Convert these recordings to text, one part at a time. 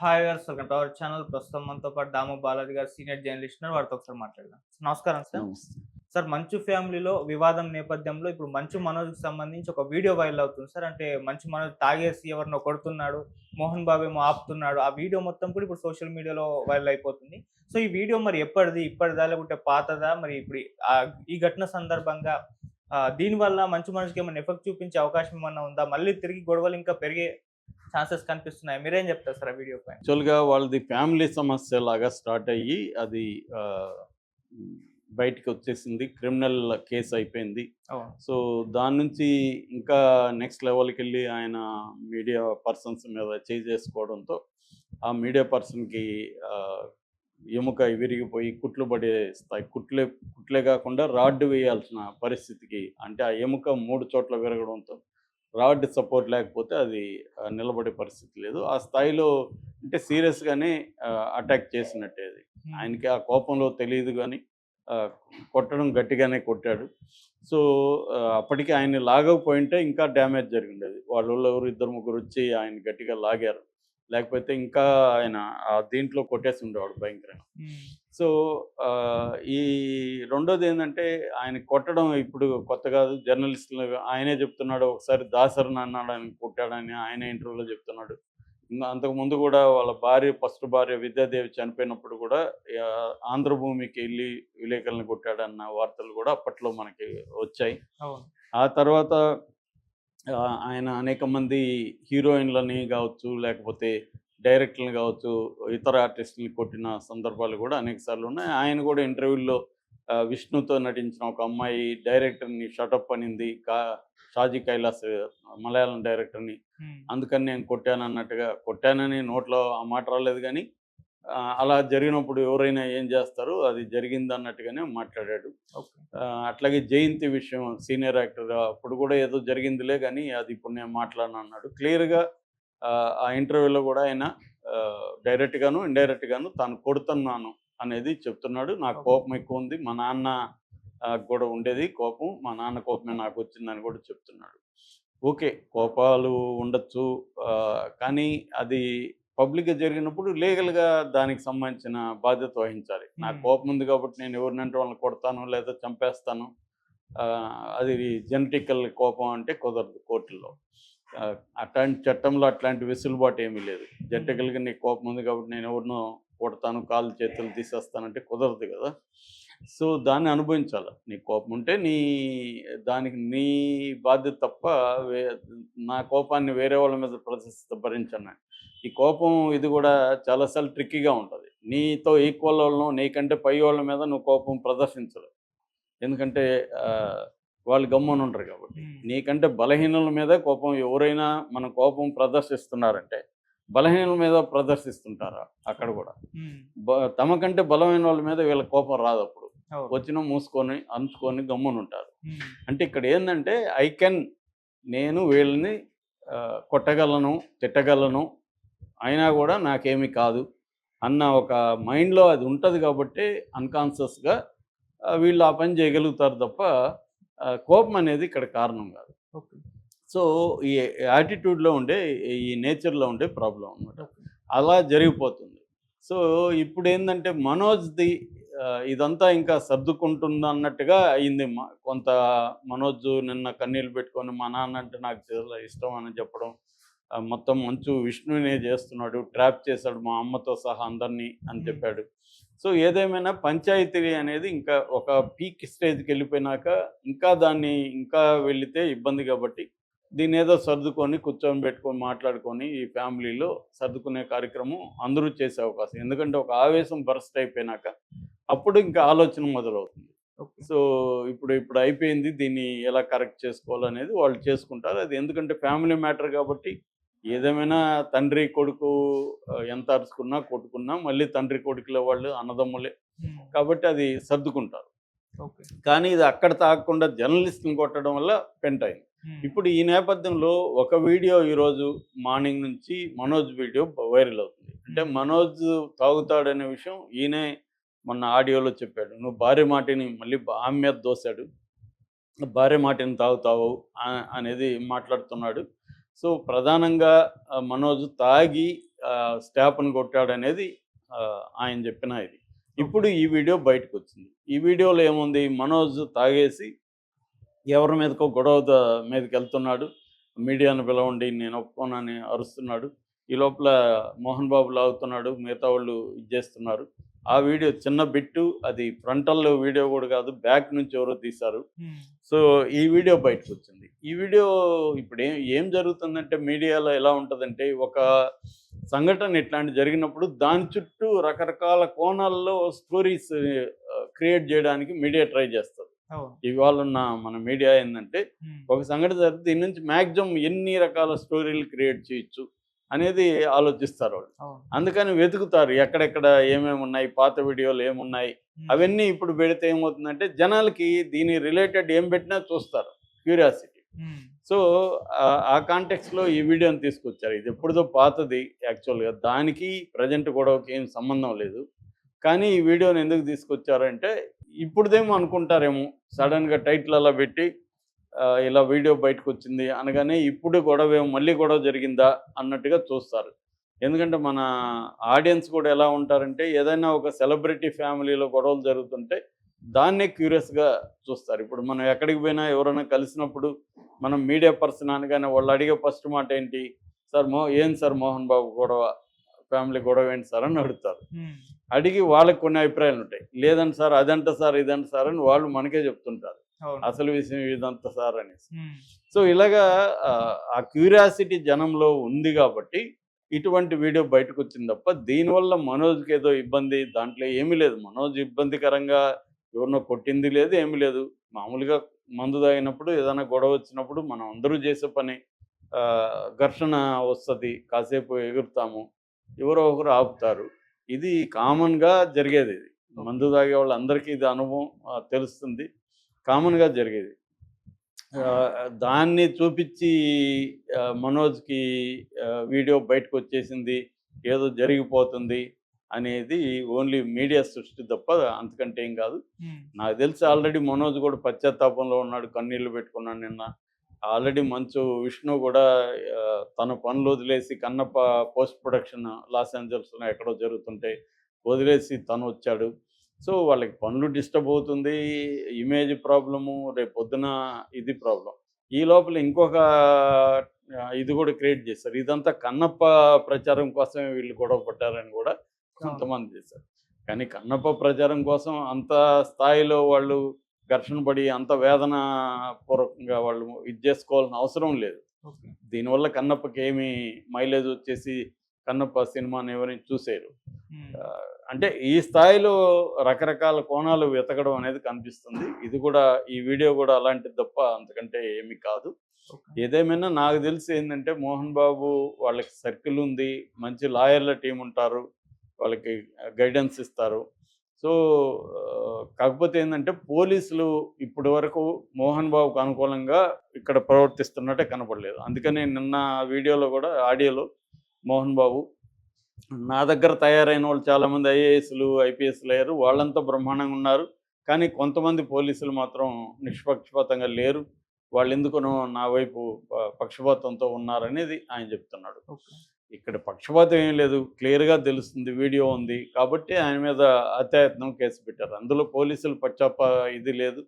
Hi గారు welcome to our channel ప్రస్తుతం మనతో పాటు దాము బాలాజీ గారు సీనియర్ జర్నలిస్ట్ ఉన్నారు. వారితో ఒకసారి మాట్లాడదాం. నమస్కారం సార్. సార్ మంచు ఫ్యామిలీలో వివాదం నేపథ్యంలో ఇప్పుడు మంచు మనోజ్కి సంబంధించి ఒక వీడియో వైరల్ అవుతుంది. సార్ అంటే మంచు మనోజ్ తాగేసి ఎవరినో కొడుతున్నాడు మోహన్ బాబు ఏమో ఆపుతున్నాడు. ఆ వీడియో మొత్తం కూడా ఇప్పుడు సోషల్ మీడియాలో వైరల్ అయిపోతుంది. సో ఈ వీడియో మరి ఎప్పటిది ఇప్పటిదా లేకుంటే పాతదా? మరి ఇప్పుడు ఈ ఘటన సందర్భంగా దీనివల్ల మంచు మనోజ్కి ఏమైనా ఎఫెక్ట్ చూపించే అవకాశం ఏమన్నా ఉందా? మళ్ళీ తిరిగి గొడవలు ఇంకా పెరిగే ఛాన్సెస్ కనిపిస్తున్నాయి. మీరేం చెప్తారు సార్ ఆ వీడియో పైన? యాక్చువల్గా వాళ్ళది ఫ్యామిలీ సమస్య లాగా స్టార్ట్ అయ్యి అది బయటికి వచ్చేసింది. క్రిమినల్ కేసు అయిపోయింది. సో దాని నుంచి ఇంకా నెక్స్ట్ లెవెల్కి వెళ్ళి ఆయన మీడియా పర్సన్స్ మీద చేసుకోవడంతో ఆ మీడియా పర్సన్కి ఎముక విరిగిపోయి కుట్లు పడే స్థాయి కుట్లే కుట్లే కాకుండా రాడ్ వేయాల్సిన పరిస్థితికి అంటే ఆ ఎముక మూడు చోట్ల విరగడంతో రాడ్ సపోర్ట్ లేకపోతే అది నిలబడే పరిస్థితి లేదు. ఆ స్థాయిలో అంటే సీరియస్గానే అటాక్ చేసినట్టే అది. ఆయనకి ఆ కోపంలో తెలియదు కానీ కొట్టడం గట్టిగానే కొట్టాడు. సో అప్పటికి ఆయన లాగకపోయింటే ఇంకా డ్యామేజ్ జరిగిండేది వాళ్ళ ఎవరు ఇద్దరు ముగ్గురు వచ్చి ఆయన గట్టిగా లాగారు. లేకపోతే ఇంకా ఆయన ఆ దీంట్లో కొట్టేసి ఉండేవాడు భయంకరంగా. సో ఈ రెండోది ఏంటంటే ఆయన కొట్టడం ఇప్పుడు కొత్త కాదు జర్నలిస్టులు ఆయనే చెప్తున్నాడు ఒకసారి దాసరని అన్నాడు ఆయన కొట్టాడని ఆయన ఇంటర్వ్యూలో చెప్తున్నాడు. అంతకుముందు కూడా వాళ్ళ భార్య ఫస్ట్ భార్య విద్యాదేవి చనిపోయినప్పుడు కూడా ఆంధ్రభూమికి వెళ్ళి విలేకరులను కొట్టాడన్న వార్తలు కూడా అప్పట్లో మనకి వచ్చాయి. ఆ తర్వాత ఆయన అనేక మంది హీరోయిన్లని కావచ్చు లేకపోతే డైరెక్టర్లు కావచ్చు ఇతర ఆర్టిస్టులని కొట్టిన సందర్భాలు కూడా అనేక సార్లు ఉన్నాయి. ఆయన కూడా ఇంటర్వ్యూల్లో విష్ణుతో నటించిన ఒక అమ్మాయి డైరెక్టర్ని షటప్ అనింది. కా షాజీ కైలాస్ మలయాళం డైరెక్టర్ని. అందుకని నేను కొట్టాను అన్నట్టుగా కొట్టానని నోట్లో ఆ మాట రాలేదు కానీ అలా జరిగినప్పుడు ఎవరైనా ఏం చేస్తారు? అది జరిగింది అన్నట్టుగానే మాట్లాడాడు అట్లాగే జయంతి విషయం సీనియర్ యాక్టర్ అప్పుడు కూడా ఏదో జరిగిందిలే కానీ అది ఇప్పుడు నేను మాట్లాడను అన్నాడు. క్లియర్గా ఆ ఇంటర్వ్యూలో కూడా ఆయన డైరెక్ట్గాను ఇండైరెక్ట్గాను తాను కొడుతున్నాను అనేది చెప్తున్నాడు. నాకు. కోపం ఎక్కువ ఉంది. మా నాన్న కూడా ఉండేది కోపం. మా నాన్న కోపమే నాకు వచ్చిందని కూడా చెప్తున్నాడు. ఓకే కోపాలు ఉండొచ్చు కానీ అది పబ్లిక్గా జరిగినప్పుడు లీగల్గా దానికి సంబంధించిన బాధ్యత వహించాలి. నాకు. కోపం ఉంది కాబట్టి నేను ఎవరినంటే వాళ్ళని కొడతాను లేదా చంపేస్తాను. అది జెనటికల్ కోపం అంటే కుదరదు కోర్టుల్లో. ఆ, అట్లాంటి చట్టంలో అట్లాంటి వెసులుబాటు ఏమీ లేదు. జెనటికల్గా నీకు కోపం ఉంది కాబట్టి నేను ఎవరినో కొడతాను కాళ్ళు చేతులు తీసేస్తానంటే కుదరదు కదా. సో దాన్ని అనుభవించాలి. నీ కోపం ఉంటే నీ దానికి నీ బాధ్యత తప్ప నా కోపాన్ని వేరే వాళ్ళ మీద ప్రదర్శిస్తే భరించను ఈ కోపం ఇది కూడా చాలాసార్లు ట్రిక్కీగా ఉంటుంది. నీతో ఈక్వల్ వాళ్ళను నీకంటే పై వాళ్ళ మీద నువ్వు కోపం ప్రదర్శించరు ఎందుకంటే వాళ్ళు గమ్మున ఉంటారు కాబట్టి. నీకంటే బలహీనుల మీద కోపం ఎవరైనా మన కోపం ప్రదర్శిస్తున్నారంటే బలహీనుల మీద ప్రదర్శిస్తుంటారా అక్కడ కూడా. తమకంటే బలమైన వాళ్ళ మీద వీళ్ళ కోపం రాదు అప్పుడు. వచ్చిన మూసుకొని అంచుకొని గమ్మున ఉంటారు. అంటే ఇక్కడ ఏంటంటే ఐ కెన్ నేను వీళ్ళని కొట్టగలను తిట్టగలను అయినా కూడా నాకేమీ కాదు అన్న ఒక మైండ్లో అది ఉంటుంది కాబట్టి అన్కాన్షియస్గా వీళ్ళు ఆ పని చేయగలుగుతారు తప్ప కోపం అనేది ఇక్కడ కారణం కాదు. సో ఈ యాటిట్యూడ్లో ఉండే ఈ నేచర్లో ఉండే ప్రాబ్లం అనమాట. అలా జరిగిపోతుంది. సో ఇప్పుడు ఏంటంటే మనోజ్ది ఇదంతా ఇంకా సర్దుకుంటుంది అన్నట్టుగా అయింది మ- కొంత మనోజ్ నిన్న కన్నీళ్ళు పెట్టుకొని మా నాన్న అంటే నాకు చాలా ఇష్టం అని చెప్పడం మొత్తం మంచు విష్ణునే చేస్తున్నాడు ట్రాప్ చేశాడు మా అమ్మతో సహా అందరినీ అని. చెప్పాడు సో ఏదేమైనా పంచాయతీ అనేది ఇంకా ఒక పీక్ స్టేజ్కి వెళ్ళిపోయినాక ఇంకా దాన్ని ఇంకా వెళితే ఇబ్బంది కాబట్టి దీన్ని ఏదో సర్దుకొని కూర్చొని పెట్టుకొని మాట్లాడుకొని ఈ ఫ్యామిలీలో సర్దుకునే కార్యక్రమం అందరూ చేసే అవకాశం ఎందుకంటే ఒక ఆవేశం బరస్ట్ అయిపోయినాక అప్పుడు ఇంకా ఆలోచన మొదలవుతుంది. సో ఇప్పుడు ఇప్పుడు అయిపోయింది దీన్ని ఎలా కరెక్ట్ చేసుకోవాలనేది వాళ్ళు చేసుకుంటారు అది ఎందుకంటే ఫ్యామిలీ మ్యాటర్ కాబట్టి ఏదేమైనా తండ్రి కొడుకు ఎంత అరుచుకున్నా కొట్టుకున్నా మళ్ళీ తండ్రి కొడుకుల వాళ్ళు అన్నదమ్ములే. కాబట్టి అది సర్దుకుంటారు ఓకే. కానీ ఇది అక్కడ తాగకుండా జర్నలిస్ట్ని కొట్టడం వల్ల పెంట్ అయింది. ఇప్పుడు ఈ నేపథ్యంలో ఒక వీడియో ఈరోజు మార్నింగ్ నుంచి మనోజ్ వీడియో వైరల్ అవుతుంది అంటే మనోజ్ తాగుతాడనే విషయం ఈయనే మొన్న ఆడియోలో చెప్పాడు నువ్వు భార్య మాటిని మళ్ళీ ఆమె మీద దోశాడు భార్య మాటిని తాగుతావు అనేది మాట్లాడుతున్నాడు. సో ప్రధానంగా మనోజ్ తాగి స్టాప్ను కొట్టాడు అనేది ఆయన చెప్పిన ఇది. ఇప్పుడు ఈ వీడియో బయటకు వచ్చింది ఈ వీడియోలో ఏముంది? మనోజ్ తాగేసి ఎవరి మీదకో గొడవ మీదకి వెళ్తున్నాడు మీడియాను పిలవండి నేను ఒప్పుకోనని అరుస్తున్నాడు. ఈ లోపల మోహన్ బాబు లాగుతున్నాడు మిగతా వాళ్ళు ఇది చేస్తున్నారు. ఆ వీడియో చిన్న బిట్టు అది ఫ్రంటల్లో వీడియో కూడా కాదు బ్యాక్ నుంచి ఎవరో తీశారు. సో ఈ వీడియో బయటకు వచ్చింది ఈ వీడియో ఇప్పుడు ఏం ఏం జరుగుతుందంటే మీడియాలో ఎలా ఉంటుందంటే ఒక సంఘటన ఇట్లాంటి జరిగినప్పుడు దాని చుట్టూ రకరకాల కోణాల్లో స్టోరీస్ క్రియేట్ చేయడానికి మీడియా ట్రై చేస్తుంది. అవును. ఇవాళ ఉన్న మన మీడియా ఏంటంటే. ఒక సంఘటన జరిగితే దీని నుంచి మ్యాక్సిమం ఎన్ని రకాల స్టోరీలు క్రియేట్ చేయొచ్చు అనేది ఆలోచిస్తారు వాళ్ళు. అందుకని వెతుకుతారు ఎక్కడెక్కడ ఏమేమి ఉన్నాయి పాత వీడియోలు ఏమున్నాయి. అవన్నీ ఇప్పుడు పెడితే ఏమవుతుందంటే జనాలకి దీని రిలేటెడ్ ఏం పెట్టినా చూస్తారు క్యూరియాసిటీ. సో ఆ- కాంటెక్స్లో ఈ వీడియోని తీసుకొచ్చారు. ఇది ఎప్పుడుదో పాతది యాక్చువల్గా. దానికి ప్రజెంట్ గొడవకి ఏం సంబంధం లేదు. కానీ ఈ వీడియోని ఎందుకు తీసుకొచ్చారంటే ఇప్పుడుదేమో అనుకుంటారేమో సడన్గా టైటిల్ అలా పెట్టి ఇలా వీడియో బయటకు వచ్చింది అనగానే ఇప్పుడు గొడవ మళ్ళీ గొడవ జరిగిందా అన్నట్టుగా చూస్తారు. ఎందుకంటే మన ఆడియన్స్ కూడా ఎలా ఉంటారంటే ఏదైనా ఒక సెలబ్రిటీ ఫ్యామిలీలో గొడవలు జరుగుతుంటే దాన్నే క్యూరియస్గా చూస్తారు. ఇప్పుడు మనం ఎక్కడికి పోయినా ఎవరైనా కలిసినప్పుడు మనం మీడియా పర్సన్ అనగానే వాళ్ళు అడిగే ఫస్ట్ మాట ఏంటి? సార్ మో ఏం సార్ మోహన్ బాబు గొడవ? ఫ్యామిలీ గొడవ ఏంటి సార్? అని అడుగుతారు. అడిగి వాళ్ళకి కొన్ని అభిప్రాయాలు ఉంటాయి లేదంటే సార్ అదంట సార్ ఇదంట సార్ అని వాళ్ళు మనకే చెప్తుంటారు. అసలు విషయం ఇదంతా సార్ అనేసి. సో ఇలాగా ఆ, క్యూరియాసిటీ జనంలో ఉంది కాబట్టి ఇటువంటి వీడియో బయటకు వచ్చింది తప్ప దీనివల్ల మనోజ్కి ఏదో ఇబ్బంది దాంట్లో ఏమీ లేదు. మనోజ్ ఇబ్బందికరంగా ఎవరినో కొట్టింది లేదు ఏమీ లేదు. మామూలుగా మందు తాగినప్పుడు ఏదైనా గొడవ వచ్చినప్పుడు మనం అందరూ చేసే పని ఘర్షణ వస్తుంది కాసేపు ఎగురుతాము ఎవరో ఒకరు ఆపుతారు. ఇది కామన్గా జరిగేది ఇది. మందు తాగే వాళ్ళందరికీ ఇది అనుభవం తెలుస్తుంది. కామన్గా జరిగేది. దాన్ని చూపించి మనోజ్కి వీడియో బయటకు వచ్చేసింది ఏదో జరిగిపోతుంది అనేది ఓన్లీ మీడియా సృష్టి తప్ప అంతకంటే ఏం కాదు. నాకు తెలిసి ఆల్రెడీ మనోజ్ కూడా పశ్చాత్తాపంలో ఉన్నాడు కన్నీళ్ళు పెట్టుకున్నాడు నిన్న. ఆల్రెడీ మంచు విష్ణు కూడా తన పనులు వదిలేసి కన్నప్ప పోస్ట్ ప్రొడక్షన్ లాస్ ఏంజల్స్లో ఎక్కడో జరుగుతుంటే వదిలేసి తను వచ్చాడు. సో వాళ్ళకి పనులు డిస్టర్బ్ అవుతుంది ఇమేజ్ ప్రాబ్లము రేపు పొద్దున ఇది ప్రాబ్లం ఈ లోపల ఇంకొక ఇది కూడా క్రియేట్ చేశారు. ఇదంతా కన్నప్ప ప్రచారం కోసమే వీళ్ళు గొడవ పడ్డారని కూడా కొంతమంది చేశారు. కానీ కన్నప్ప ప్రచారం కోసం అంత స్థాయిలో వాళ్ళు ఘర్షణ పడి అంత వేదన పూర్వకంగా వాళ్ళు ఇది చేసుకోవాల్సిన అవసరం లేదు. దీనివల్ల కన్నప్పకి ఏమి మైలేజ్ వచ్చేసి కన్నప్ప సినిమాని ఎవరిని చూసేరు అంటే ఈ స్థాయిలో రకరకాల కోణాలు వెతకడం అనేది కనిపిస్తుంది. ఇది కూడా ఈ వీడియో కూడా అలాంటిది తప్ప అంతకంటే ఏమీ కాదు. ఏదేమైనా నాకు తెలిసి ఏంటంటే మోహన్ బాబు వాళ్ళకి సర్కిల్ ఉంది మంచి లాయర్ల టీం ఉంటారు వాళ్ళకి గైడెన్స్ ఇస్తారు. సో కాకపోతే ఏంటంటే పోలీసులు ఇప్పటి వరకు మోహన్ బాబుకు అనుకూలంగా ఇక్కడ ప్రవర్తిస్తున్నట్టే కనపడలేదు. అందుకని నిన్న వీడియోలో కూడా ఆడియోలో మోహన్ బాబు నా దగ్గర తయారైన వాళ్ళు చాలామంది ఐఏఎస్లు ఐపీఎస్లు అయ్యారు వాళ్ళంతా బ్రహ్మాండంగా ఉన్నారు. కానీ కొంతమంది పోలీసులు మాత్రం నిష్పక్షపాతంగా లేరు. వాళ్ళు ఎందుకునో నా వైపు పక్షపాతంతో ఉన్నారనేది ఆయన చెప్తున్నాడు. ఇక్కడ పక్షపాతం ఏం లేదు. క్లియర్గా తెలుస్తుంది. వీడియో ఉంది. కాబట్టి ఆయన మీద అత్యాయత్నం కేసు పెట్టారు. అందులో పోలీసులు పక్షాప ఇది లేదు.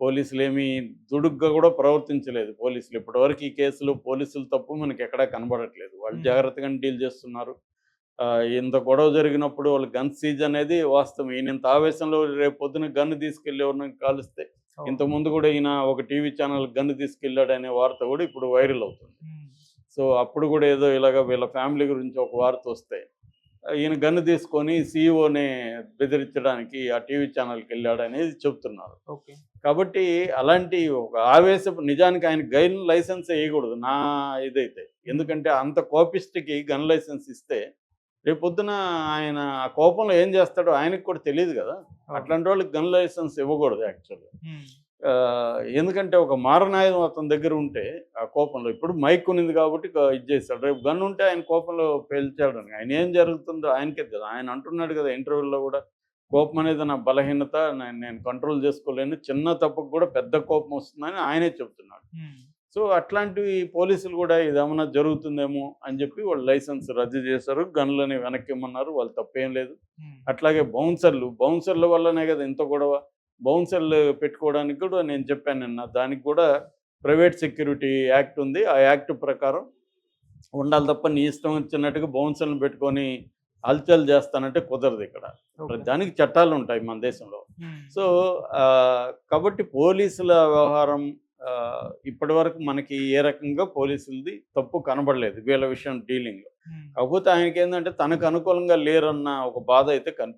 పోలీసులు ఏమీ దుడుగ్గా కూడా ప్రవర్తించలేదు. పోలీసులు ఇప్పటివరకు ఈ కేసులో పోలీసులు తప్పు మనకి ఎక్కడా కనబడట్లేదు. వాళ్ళు. జాగ్రత్తగానే డీల్ చేస్తున్నారు. ఇంత గొడవ జరిగినప్పుడు వాళ్ళు గన్ సీజ్ అనేది వాస్తవం. ఈయన ఇంత ఆవేశంలో రేపు పొద్దున గన్ను తీసుకెళ్ళి ఎవరిని కాలిస్తే అవును. ఇంత ముందు కూడా ఈయన ఒక టీవీ ఛానల్ గన్ను తీసుకెళ్ళాడు అనే వార్త కూడా ఇప్పుడు వైరల్ అవుతుంది. సో అప్పుడు కూడా ఏదో ఇలాగ వీళ్ళ ఫ్యామిలీ గురించి ఒక వార్త వస్తే ఈయన గన్ను తీసుకొని సీఈఓని బెదిరించడానికి ఆ టీవీ ఛానల్కి వెళ్ళాడు అనేది చెప్తున్నారు కాబట్టి అలాంటి ఒక ఆవేశపు నిజానికి ఆయన గన్ లైసెన్స్ వేయకూడదు. నా ఇదైతే. ఎందుకంటే అంత కోపిస్ట్కి గన్ లైసెన్స్ ఇస్తే రేపు పొద్దున ఆయన ఆ కోపంలో ఏం చేస్తాడో ఆయనకు కూడా తెలియదు కదా. అట్లాంటి వాళ్ళకి గన్ లైసెన్స్ ఇవ్వకూడదు యాక్చువల్గా. ఎందుకంటే ఒక మారణాయుధం అతని దగ్గర ఉంటే ఆ కోపంలో ఇప్పుడు మైక్ ఉన్నది కాబట్టి ఇది చేస్తాడు రేపు గన్ ఉంటే ఆయన కోపంలో పేల్చాడు అని ఆయన ఏం జరుగుతుందో ఆయనకే కదా ఆయన అంటున్నాడు కదా ఇంటర్వ్యూలో కూడా కోపం అనేది నా బలహీనత నేను కంట్రోల్ చేసుకోలేను. చిన్న తప్పుకు కూడా పెద్ద కోపం వస్తుందని ఆయనే చెప్తున్నాడు. సో అట్లాంటివి పోలీసులు కూడా ఇదేమన్నా జరుగుతుందేమో అని చెప్పి వాళ్ళు లైసెన్స్ రద్దు చేశారు. గన్లని వెనక్కి ఇమ్మన్నారు వాళ్ళు తప్పేం లేదు. అట్లాగే బౌన్సర్లు బౌన్సర్ల వల్లనే కదా ఇంత గొడవ. బౌన్సర్లు పెట్టుకోవడానికి కూడా నేను చెప్పాను నిన్న. దానికి కూడా ప్రైవేట్ సెక్యూరిటీ యాక్ట్ ఉంది. ఆ యాక్ట్ ప్రకారం ఉండాలి తప్ప నీ ఇష్టం వచ్చినట్టుగా బౌన్సర్లు పెట్టుకొని హల్చల్ చేస్తానంటే కుదరదు ఇక్కడ. దానికి చట్టాలు ఉంటాయి మన దేశంలో. సో కాబట్టి పోలీసుల వ్యవహారం ఇప్పటివరకు మనకి ఏ రకంగా పోలీసులది తప్పు కనబడలేదు వీళ్ళ విషయం డీలింగ్. కాకపోతే ఆయనకి ఏంటంటే తనకు అనుకూలంగా లేరన్న ఒక బాధ అయితే కనిపి